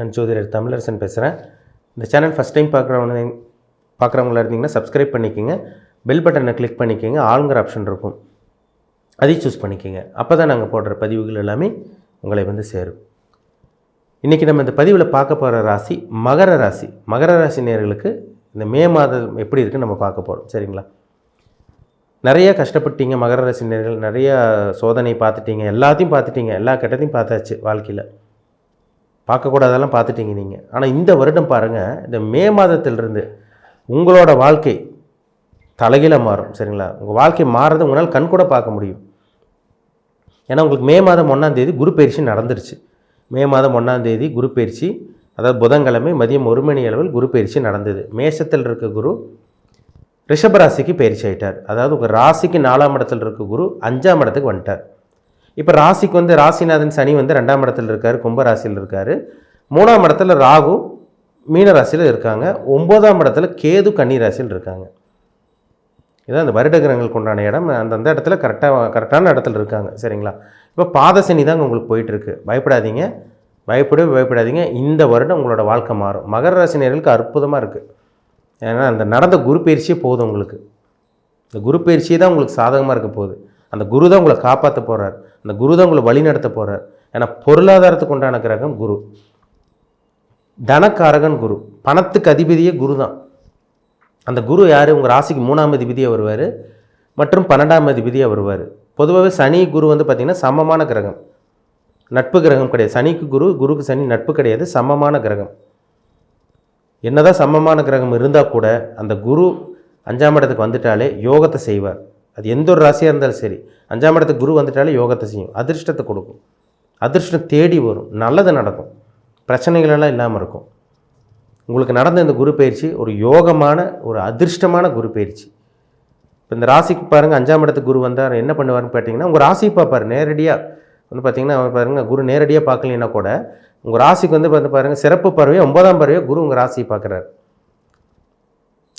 நான் ஜோதிடர் தமிழரசன் பேசுகிறேன் இந்த சேனல் ஃபஸ்ட் டைம் பார்க்குறவங்க பார்க்குறவங்களா இருந்தீங்கன்னா சப்ஸ்கிரைப் பண்ணிக்கோங்க. பெல் பட்டனை கிளிக் பண்ணிக்கோங்க. ஆளுங்கிற ஆப்ஷன் இருக்கும். அதையும் சூஸ் பண்ணிக்கோங்க. அப்போ தான் நாங்கள் போடுற பதிவுகள் எல்லாமே உங்களை வந்து சேரும். இன்றைக்கி நம்ம இந்த பதிவில் பார்க்க போகிற ராசி மகர ராசி. மகர ராசி நேர்களுக்கு இந்த மே மாதம் எப்படி இருக்குன்னு நம்ம பார்க்க போகிறோம் சரிங்களா? நிறைய கஷ்டப்பட்டீங்க மகர ராசி நேர்கள். நிறையா சோதனை பார்த்துட்டீங்க. எல்லாத்தையும் பார்த்துட்டீங்க. எல்லா கட்டத்தையும் பார்த்தாச்சு வாழ்க்கையில். பார்க்கக்கூடாதெல்லாம் பார்த்துட்டீங்க நீங்கள் ஆனால் இந்த வருடம் பாருங்கள் இந்த மே மாதத்திலிருந்து உங்களோட வாழ்க்கை தலைகீழ மாறும் சரிங்களா? உங்கள் வாழ்க்கை மாறுறதை உங்களால் கண் கூட பார்க்க முடியும். ஏன்னா உங்களுக்கு மே மாதம் ஒன்றாந்தேதி குரு பயிற்சி நடந்துருச்சு. மே மாதம் ஒன்றாந்தேதி குரு பயிற்சி அதாவது புதன்கிழமை மதியம் ஒரு மணி அளவில் குரு பயிற்சி நடந்தது. மேஷத்தில் இருக்க குரு ரிஷபராசிக்கு பயிற்சி ஆகிட்டார் அதாவது உங்கள் ராசிக்கு நாலாம் இடத்துல இருக்க குரு அஞ்சாம் இடத்துக்கு வந்துட்டார். இப்போ ராசிக்கு வந்து ராசிநாதன் சனி வந்து ரெண்டாம் இடத்துல இருக்கார் கும்பராசியில் இருக்கார். மூணாம் இடத்துல ராகு மீனராசியில் இருக்காங்க. ஒம்போதாம் இடத்துல கேது கன்னி ராசியில் இருக்காங்க. இதான் அந்த வருட கிரகங்களுக்கு உண்டான இடம். அந்தந்த இடத்துல கரெக்டாக கரெக்டான இடத்துல இருக்காங்க. சரிங்களா? இப்போ பாதசனி தாங்க உங்களுக்கு போயிட்டுருக்கு பயப்படாதீங்க. பயப்படவே பயப்படாதீங்க. இந்த வருடம் உங்களோட வாழ்க்கை மாறும். மகர ராசினியர்களுக்கு அற்புதமாக இருக்குது ஏன்னா அந்த நடந்த குரு பயிற்சியே போதும் உங்களுக்கு. இந்த குரு பயிற்சியே தான் உங்களுக்கு சாதகமாக இருக்க போகுது. அந்த குரு தான் உங்களை காப்பாற்ற போகிறார் அந்த குரு தான் உங்களை வழி நடத்த போகிறார் ஏன்னா பொருளாதாரத்துக்கு உண்டான கிரகம் குரு. தனக்காரகன் குரு. பணத்துக்கு அதிபதியே குரு தான். அந்த குரு யார்? உங்கள் ராசிக்கு மூணாம் அதிபதியாக வருவார் மற்றும் பன்னெண்டாம் அதிபதியாக வருவார். பொதுவாகவே சனி குரு வந்து பார்த்திங்கன்னா சமமான கிரகம். நட்பு கிரகம் கிடையாது. சனிக்கு குரு குருக்கு சனி நட்பு கிடையாது. சமமான கிரகம். என்னதான் சமமான கிரகம் இருந்தால் கூட அந்த குரு அஞ்சாம் இடத்துக்கு வந்துட்டாலே யோகத்தை செய்வார். அது எந்த ஒரு ராசியாக இருந்தாலும் சரி அஞ்சாம் இடத்துக்கு குரு வந்துட்டாலே யோகத்தை செய்யும் அதிர்ஷ்டத்தை கொடுக்கும். அதிர்ஷ்டம் தேடி வரும் நல்லது நடக்கும் பிரச்சனைகளெல்லாம் இல்லாமல் இருக்கும். உங்களுக்கு நடந்த இந்த குரு பயிற்சி ஒரு யோகமான ஒரு அதிர்ஷ்டமான குரு பயிற்சி. இப்போ இந்த ராசிக்கு பாருங்கள் அஞ்சாம் இடத்துக்கு குரு வந்தார் என்ன பண்ணுவார்னு பார்த்தீங்கன்னா உங்கள் ராசி பார்ப்பார் நேரடியாக வந்து பார்த்தீங்கன்னா அவர் பாருங்கள் குரு நேரடியாக பார்க்கலைன்னா கூட உங்கள் ராசிக்கு வந்து வந்து பாருங்கள் சிறப்பு பறவை ஒன்பதாம் பறவையை குரு உங்கள் ராசியை பார்க்குறாரு.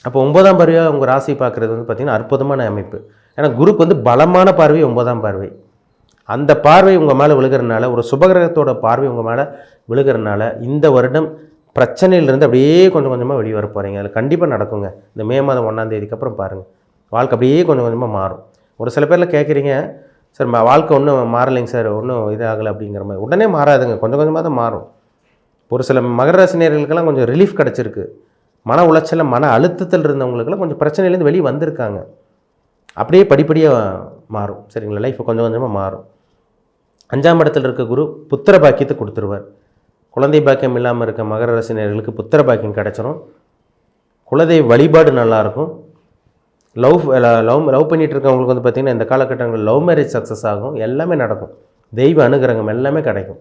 அப்போ ஒன்பதாம் பறவையாக உங்கள் ராசி பார்க்குறது வந்து பார்த்திங்கன்னா அற்புதமான அமைப்பு. ஏன்னா குருக்கு வந்து பலமான பார்வை ஒன்பதாம் பார்வை. அந்த பார்வை உங்கள் மேலே விழுகிறனால ஒரு சுபகிரகத்தோட பார்வை உங்கள் மேலே விழுகிறனால இந்த வருடம் பிரச்சனையிலேருந்து அப்படியே கொஞ்சம் கொஞ்சமாக வெளியே வர போகிறீங்க அதில் கண்டிப்பாக நடக்குங்க. இந்த மே மாதம் ஒன்றாம் தேதிக்கு அப்புறம் பாருங்கள் வாழ்க்கை அப்படியே கொஞ்சம் கொஞ்சமாக மாறும். ஒரு சில பேரில் கேட்குறீங்க சார் வாழ்க்கை ஒன்றும் மாறலைங்க சார் ஒன்றும் இதாகலை அப்படிங்கிற மாதிரி. உடனே மாறாதுங்க. கொஞ்சம் கொஞ்சமாக தான் மாறும். ஒரு சில மகர ராசினியர்களுக்கெல்லாம் கொஞ்சம் ரிலீஃப் கிடச்சிருக்கு. மன உளைச்சலில் மன அழுத்தத்தில் இருந்தவங்களுக்கெல்லாம் கொஞ்சம் பிரச்சனையிலேருந்து வெளியே வந்திருக்காங்க. அப்படியே படிப்படியாக மாறும். சரிங்களா? லைஃப் கொஞ்சம் கொஞ்சமாக மாறும். அஞ்சாம் இடத்துல இருக்க குரு புத்திர பாக்கியத்தை கொடுத்துருவார். குழந்தை பாக்கியம் இல்லாமல் இருக்க மகர ரசினர்களுக்கு புத்திர பாக்கியம் கிடச்சிரும். குலதெய்வ வழிபாடு நல்லாயிருக்கும். லவ் லவ் லவ் பண்ணிகிட்டு இருக்கவங்களுக்கு வந்து பார்த்திங்கன்னா இந்த காலகட்டங்களில் லவ் மேரேஜ் சக்ஸஸ் ஆகும். எல்லாமே நடக்கும். தெய்வ அனுகிரகம் எல்லாமே கிடைக்கும்.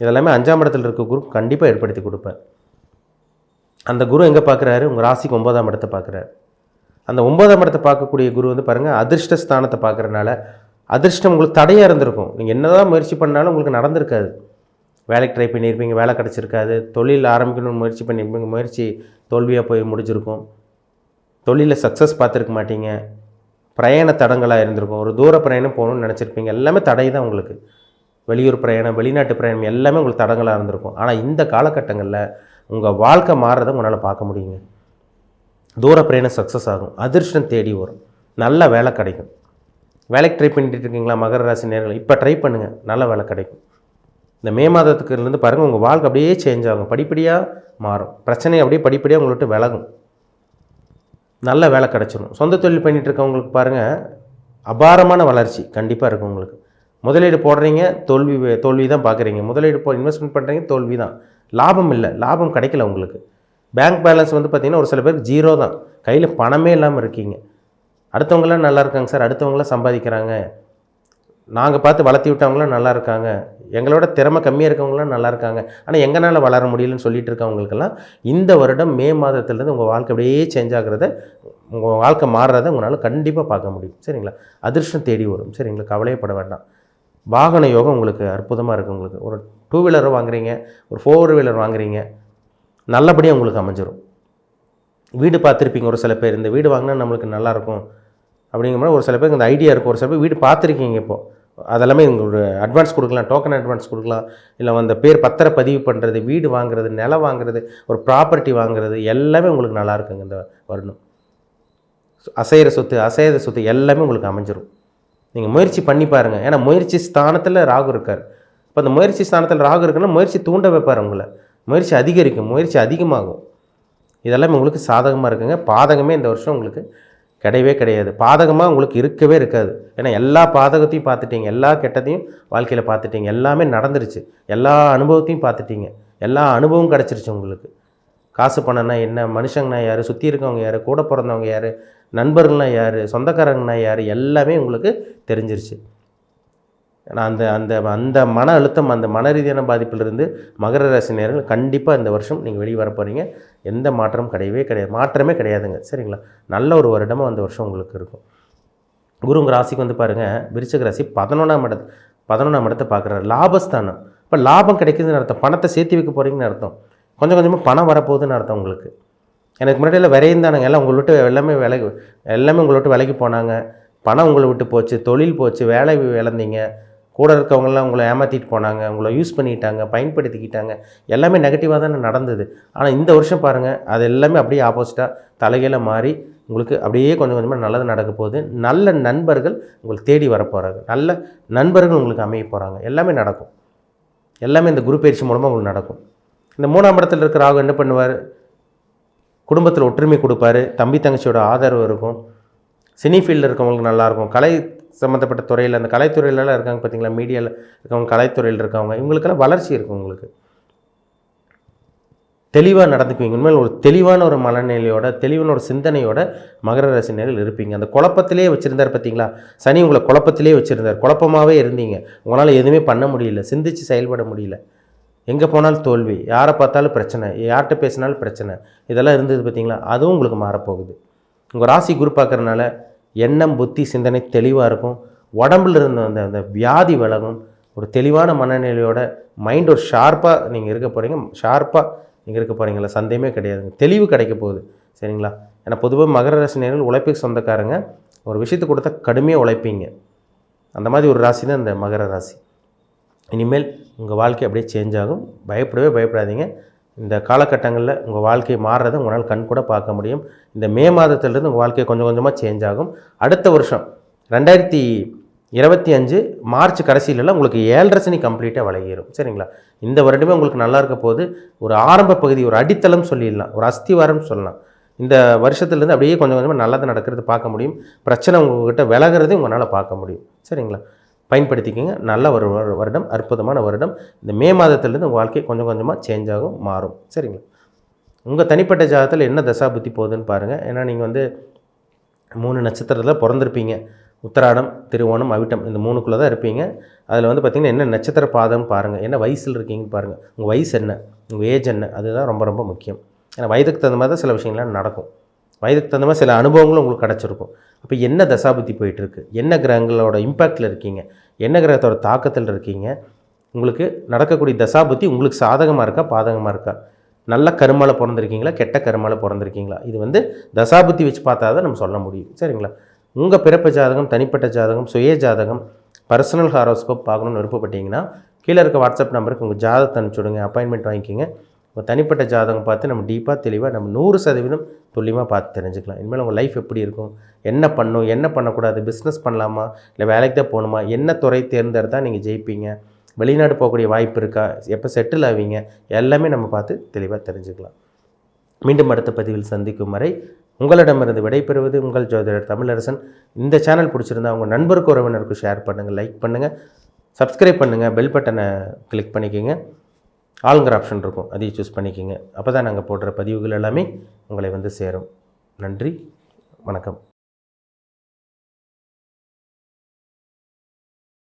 இதெல்லாமே அஞ்சாம் இடத்துல இருக்க குரு கண்டிப்பாக ஏற்படுத்தி கொடுப்பார். அந்த குரு எங்கே பார்க்குறாரு உங்கள் ராசிக்கு ஒன்பதாம் இடத்தை பார்க்குறாரு அந்த ஒன்பதாம் இடத்தை பார்க்கக்கூடிய குரு வந்து பாருங்கள் அதிர்ஷ்ட ஸ்தானத்தை பார்க்குறனால அதிர்ஷ்டம் உங்களுக்கு தடையாக இருந்திருக்கும். நீங்கள் என்னதான் முயற்சி பண்ணாலும் உங்களுக்கு நடந்திருக்காது. வேலைக்கு ட்ரை பண்ணியிருப்பீங்க வேலை கிடச்சிருக்காது. தொழில் ஆரம்பிக்கணும்னு முயற்சி பண்ணியிருப்பீங்க முயற்சி தோல்வியாக போய் முடிஞ்சிருக்கும். தொழிலில் சக்ஸஸ் பார்த்துருக்க மாட்டீங்க. பிரயாண தடங்களாக இருந்திருக்கும். ஒரு தூர பிரயாணம் போகணும்னு நினச்சிருப்பீங்க. எல்லாமே தடை தான் உங்களுக்கு. வெளியூர் பிரயாணம் வெளிநாட்டு பிரயாணம் எல்லாமே உங்களுக்கு தடங்களாக இருந்திருக்கும். ஆனால் இந்த காலகட்டங்களில் உங்கள் வாழ்க்கை மாறுறதை உங்களால் பார்க்க முடியுங்க. தூர பிரயாணம் சக்ஸஸ் ஆகும். அதிர்ஷ்டம் தேடி வரும். நல்ல வேலை கிடைக்கும். வேலைக்கு ட்ரை பண்ணிட்டு இருக்கீங்களா? மகர ராசி நேர்கள்? இப்போ ட்ரை பண்ணுங்கள் நல்ல வேலை கிடைக்கும். இந்த மே மாதத்துக்குலேருந்து பாருங்கள் உங்கள் வாழ்க்கை அப்படியே சேஞ்ச் ஆகும். படிப்படியாக மாறும். பிரச்சனை அப்படியே படிப்படியாக உங்கள்கிட்ட விலகும். நல்ல வேலை கிடச்சிடும் சொந்த தொழில் பண்ணிகிட்டு இருக்கவங்களுக்கு பாருங்கள் அபாரமான வளர்ச்சி கண்டிப்பாக இருக்கும் உங்களுக்கு. முதலீடு போடுறீங்க தோல்வி தோல்வி தான் பார்க்குறீங்க. முதலீடு போ இன்வெஸ்ட்மெண்ட் பண்ணுறீங்க தோல்வி தான் லாபம் இல்லை. லாபம் கிடைக்கல உங்களுக்கு. பேங்க் பேலன்ஸ் வந்து பார்த்திங்கன்னா ஒரு சில பேருக்கு ஜீரோ தான். கையில் பணமே இல்லாமல் இருக்கீங்க. அடுத்தவங்களாம் நல்லா இருக்காங்க சார். அடுத்தவங்களாம் சம்பாதிக்கிறாங்க. நாங்கள் பார்த்து வளர்த்தி விட்டவங்களாம் நல்லா இருக்காங்க. எங்களோட திறமை கம்மியாக இருக்கவங்களாம் நல்லா இருக்காங்க. ஆனால் எங்களால் வளர முடியலன்னு சொல்லிட்டு இருக்கவங்களுக்கெல்லாம் இந்த வருடம் மே மாதத்துலேருந்து உங்கள் வாழ்க்கை அப்படியே சேஞ்ச் ஆகிறத உங்கள் வாழ்க்கை மாறுறதை உங்களால் கண்டிப்பாக பார்க்க முடியும். சரிங்களா? அதிர்ஷ்டம் தேடி வரும். சரிங்களா? கவலையப்பட வேண்டாம். வாகன யோகம் உங்களுக்கு அற்புதமாக இருக்குது உங்களுக்கு. ஒரு டூ வீலர் வாங்குறீங்க. ஒரு ஃபோர் வீலர் வாங்குறீங்க. நல்லபடியாக உங்களுக்கு அமைஞ்சிரும். வீடு பார்த்துருப்பீங்க ஒரு சில பேர். இந்த வீடு வாங்கினா நம்மளுக்கு நல்லாயிருக்கும் அப்படிங்கிற மாதிரி ஒரு சில பேருக்கு இந்த ஐடியா இருக்கும். ஒரு சில பேர் வீடு பார்த்துருக்கீங்க இப்போது அதெல்லாமே உங்களுக்கு அட்வான்ஸ் கொடுக்கலாம் டோக்கன் அட்வான்ஸ் கொடுக்கலாம். இல்லை அந்த பேர் பத்திர பதிவு பண்ணுறது வீடு வாங்குறது நிலம் வாங்குறது ஒரு ப்ராப்பர்ட்டி வாங்குறது எல்லாமே உங்களுக்கு நல்லா இருக்குங்க இந்த வருடம். அசைகிற சொத்து அசையாத சொத்து எல்லாமே உங்களுக்கு அமைஞ்சிரும். நீங்கள் முயற்சி பண்ணி பாருங்கள் ஏன்னா முயற்சி ஸ்தானத்தில் ராகு இருக்கார். இப்போ அந்த முயற்சி ஸ்தானத்தில் ராகு இருக்குன்னா முயற்சி தூண்ட வைப்பார் உங்களை. முயற்சி அதிகரிக்கும் முயற்சி அதிகமாகும். இதெல்லாம் உங்களுக்கு சாதகமாக இருக்குங்க. பாதகமே இந்த வருஷம் உங்களுக்கு கிடையவே கிடையாது. பாதகமாக உங்களுக்கு இருக்கவே இருக்காது. ஏன்னா எல்லா பாதகத்தையும் பார்த்துட்டீங்க. எல்லா கெட்டதையும் வாழ்க்கையில் பார்த்துட்டீங்க. எல்லாமே நடந்துருச்சு. எல்லா அனுபவத்தையும் பார்த்துட்டீங்க. எல்லா அனுபவம் கிடச்சிருச்சு உங்களுக்கு. காசு பணம்னா என்ன? மனுஷங்கன்னா யார்? சுற்றி இருக்கவங்க யார்? கூட பிறந்தவங்க யார்? நண்பர்கள்னா யார்? சொந்தக்காரங்கன்னா யார்? எல்லாமே உங்களுக்கு தெரிஞ்சிருச்சு. ஏன்னா அந்த அந்த அந்த மன அழுத்தம் அந்த மன ரீதியான பாதிப்பிலிருந்து மகர ராசி நேரங்கள் கண்டிப்பாக இந்த வருஷம் நீங்கள் வெளியே வர போகிறீங்க எந்த மாற்றமும் கிடையவே கிடையாது. மாற்றமே கிடையாதுங்க. சரிங்களா? நல்ல ஒரு வருடமாக அந்த வருஷம் உங்களுக்கு இருக்கும். குருங்க ராசிக்கு வந்து பாருங்கள் விருச்சக ராசி பதினொன்றாம் இடத்து பதினொன்றாம் இடத்தை பார்க்குறாரு. லாபஸ்தானம். இப்போ லாபம் கிடைக்குதுன்னு அர்த்தம். பணத்தை சேர்த்து வைக்க போகிறீங்கன்னு அர்த்தம். கொஞ்சம் கொஞ்சமாக பணம் வரப்போகுதுன்னு அர்த்தம் உங்களுக்கு. எனக்கு முன்னாடியில் விரையும் தானுங்க. எல்லாம் உங்களை விட்டு எல்லாமே விலகி எல்லாமே உங்களை விட்டு விலகி போனாங்க. பணம் உங்களை விட்டு போச்சு. தொழில் போச்சு. வேலை இழந்தீங்க. கூட இருக்கவங்கெல்லாம் உங்களை ஏமாற்றிட்டு போனாங்க உங்களை யூஸ் பண்ணிட்டாங்க பயன்படுத்திக்கிட்டாங்க. எல்லாமே நெகட்டிவாக தானே நடந்தது. ஆனால் இந்த வருஷம் பாருங்கள் அது எல்லாமே அப்படியே ஆப்போசிட்டாக தலைகீழ மாறி உங்களுக்கு அப்படியே கொஞ்சம் கொஞ்சமாக நல்லது நடக்க போகுது. நல்ல நண்பர்கள் உங்களுக்கு தேடி வர போகிறாங்க நல்ல நண்பர்கள் உங்களுக்கு அமைய போகிறாங்க எல்லாமே நடக்கும். எல்லாமே இந்த குரு பயிற்சி மூலமாக உங்களுக்கு நடக்கும். இந்த மூணாம் இடத்துல இருக்கிற ராகு என்ன பண்ணுவார்? குடும்பத்தில் ஒற்றுமை கொடுப்பாரு. தம்பி தங்கச்சியோட ஆதரவு இருக்கும். சினி ஃபீல்டில் இருக்கவங்களுக்கு நல்லாயிருக்கும் கலை சம்மந்தப்பட்ட துறையில் அந்த கலைத்துறையிலலாம் இருக்காங்க பார்த்தீங்களா மீடியாவில் இருக்கவங்க கலைத்துறையில் இருக்கவங்க இவங்களுக்கெல்லாம் வளர்ச்சி இருக்கும் உங்களுக்கு. தெளிவாக நடந்துக்குவீங்க. உண்மையில் ஒரு தெளிவான ஒரு மனநிலையோட தெளிவான ஒரு சிந்தனையோட மகர ராசினியர்கள் இருப்பீங்க. அந்த குழப்பத்திலே வச்சுருந்தார் பார்த்தீங்களா சனி உங்களை குழப்பத்திலே வச்சுருந்தார். குழப்பமாகவே இருந்தீங்க. உங்களால் எதுவுமே பண்ண முடியல. சிந்திச்சு செயல்பட முடியல. எங்கே போனாலும் தோல்வி. யாரை பார்த்தாலும் பிரச்சனை. யார்கிட்ட பேசினாலும் பிரச்சனை. இதெல்லாம் இருந்தது பார்த்தீங்களா அதுவும் உங்களுக்கு மாறப்போகுது. உங்கள் ராசி குரு பார்க்குறனால எண்ணம் புத்தி சிந்தனை தெளிவாக இருக்கும். உடம்புல இருந்த அந்த அந்த வியாதி விலகும். ஒரு தெளிவான மனநிலையோட மைண்ட் ஒரு ஷார்ப்பாக நீங்கள் இருக்க போகிறீங்க ஷார்ப்பாக நீங்கள் இருக்க போகிறீங்களா சந்தேகமே கிடையாதுங்க தெளிவு கிடைக்க போகுது. சரிங்களா? ஏன்னா பொதுவாக மகர ராசி நேரில் உழைப்புக்கு சொந்தக்காரங்க. ஒரு விஷயத்தை கொடுத்தா கடுமையாக உழைப்பீங்க. அந்த மாதிரி ஒரு ராசி தான் இந்த மகர ராசி. இனிமேல் உங்கள் வாழ்க்கை அப்படியே சேஞ்ச் ஆகும். பயப்படவே பயப்படாதீங்க. இந்த காலகட்டங்களில் உங்கள் வாழ்க்கை மாறுறதை உங்களால் கண் கூட பார்க்க முடியும். இந்த மே மாதத்திலிருந்து உங்கள் வாழ்க்கை கொஞ்சம் கொஞ்சமாக சேஞ்ச் ஆகும். அடுத்த வருஷம் ரெண்டாயிரத்தி இருபத்தி அஞ்சு மார்ச் கடைசியிலலாம் உங்களுக்கு ஏழரை சனி கம்ப்ளீட்டாக விலகிடும் சரிங்களா? இந்த வருடமே உங்களுக்கு நல்லா இருக்க போது ஒரு ஆரம்ப பகுதி ஒரு அடித்தளம் சொல்லிடலாம். ஒரு அஸ்திவாரம் சொல்லலாம். இந்த வருஷத்துலேருந்து அப்படியே கொஞ்சம் கொஞ்சமாக நல்லது நடக்கிறது பார்க்க முடியும். பிரச்சனை உங்கள்கிட்ட விலகிறதையும் உங்களால் பார்க்க முடியும். சரிங்களா? பயன்படுத்திக்கிங்க. நல்ல ஒரு வரு- வருடம் அற்புதமான வருடம். இந்த மே மாதத்துலேருந்து உங்கள் வாழ்க்கை கொஞ்சம் கொஞ்சமாக சேஞ்ச் ஆகும் மாறும். சரிங்களா? உங்கள் தனிப்பட்ட ஜாதகத்தில் என்ன தசா புத்தி போகுதுன்னு பாருங்கள் ஏன்னா நீங்கள் வந்து மூணு நட்சத்திரத்தில் பிறந்திருப்பீங்க. உத்தராடம் திருவோணம் அவிட்டம் இந்த மூணுக்குள்ளே தான் இருப்பீங்க. அதில் வந்து பார்த்திங்கன்னா என்ன நட்சத்திர பாதம்னு பாருங்கள் என்ன வயசில் இருக்கீங்கன்னு பாருங்கள் உங்கள் வயசு என்ன? உங்கள் ஏஜ் என்ன? அதுதான் ரொம்ப ரொம்ப முக்கியம். ஏன்னா வயதுக்கு தகுந்த மாதிரி தான் சில விஷயங்கள்லாம் நடக்கும். வயதுக்கு தகுந்த மாதிரி சில அனுபவங்களும் உங்களுக்கு கிடச்சிருக்கும். அப்போ என்ன தசாபுத்தி போயிட்டுருக்கு? என்ன கிரகங்களோட இம்பேக்டில் இருக்கீங்க? என்ன கிரகத்தோட தாக்கத்தில் இருக்கீங்க? உங்களுக்கு நடக்கக்கூடிய தசாபுத்தி உங்களுக்கு சாதகமாக இருக்கா? பாதகமாக இருக்கா? நல்ல கருமால பிறந்திருக்கீங்களா? கெட்ட கருமால பிறந்திருக்கீங்களா? இது வந்து தசாபுத்தி வச்சு பார்த்தா தான் நம்ம சொல்ல முடியும். சரிங்களா? உங்கள் பிறப்பு ஜாதகம் தனிப்பட்ட ஜாதகம் சுய ஜாதகம் பர்சனல் ஹாரோஸ்கோப் பார்க்கணும்னு விருப்பப்பட்டீங்கன்னா கீழே இருக்க வாட்ஸ்அப் நம்பருக்கு உங்கள் ஜாதகத்தை அனுப்பிச்சுடுங்க அப்பாயின்மெண்ட் வாங்கிக்கிங்க. உங்கள் தனிப்பட்ட ஜாதகம் பார்த்து நம்ம டீப்பாக தெளிவாக நம்ம நூறு சதவீதம் துல்லியமாக பார்த்து தெரிஞ்சுக்கலாம். இனிமேல் உங்கள் லைஃப் எப்படி இருக்கும்? என்ன பண்ணும்? என்ன பண்ணக்கூடாது? பிஸ்னஸ் பண்ணலாமா? இல்லை வேலைக்கு தான் போகணுமா? என்ன துறை தேர்ந்தெடுத்தால் நீங்கள் ஜெயிப்பீங்க? வெளிநாடு போகக்கூடிய வாய்ப்பு இருக்கா? எப்போ செட்டில் ஆவீங்க? எல்லாமே நம்ம பார்த்து தெளிவாக தெரிஞ்சுக்கலாம். மீண்டும் அடுத்த பதிவில் சந்திக்கும் வரை உங்களிடமிருந்து விடைபெறுவது உங்கள் ஜோதிடர் தமிழரசன். இந்த சேனல் பிடிச்சிருந்தா உங்கள் நண்பருக்கு உறவினருக்கு ஷேர் பண்ணுங்கள் லைக் பண்ணுங்கள் சப்ஸ்கிரைப் பண்ணுங்கள் பெல் பட்டனை கிளிக் பண்ணிக்கோங்க. ஆளுங்கிற ஆப்ஷன் இருக்கும். அதையும் சூஸ் பண்ணிக்கோங்க. அப்போ தான் நாங்கள் போடுற பதிவுகள் எல்லாமே உங்களை வந்து சேரும். நன்றி. வணக்கம்.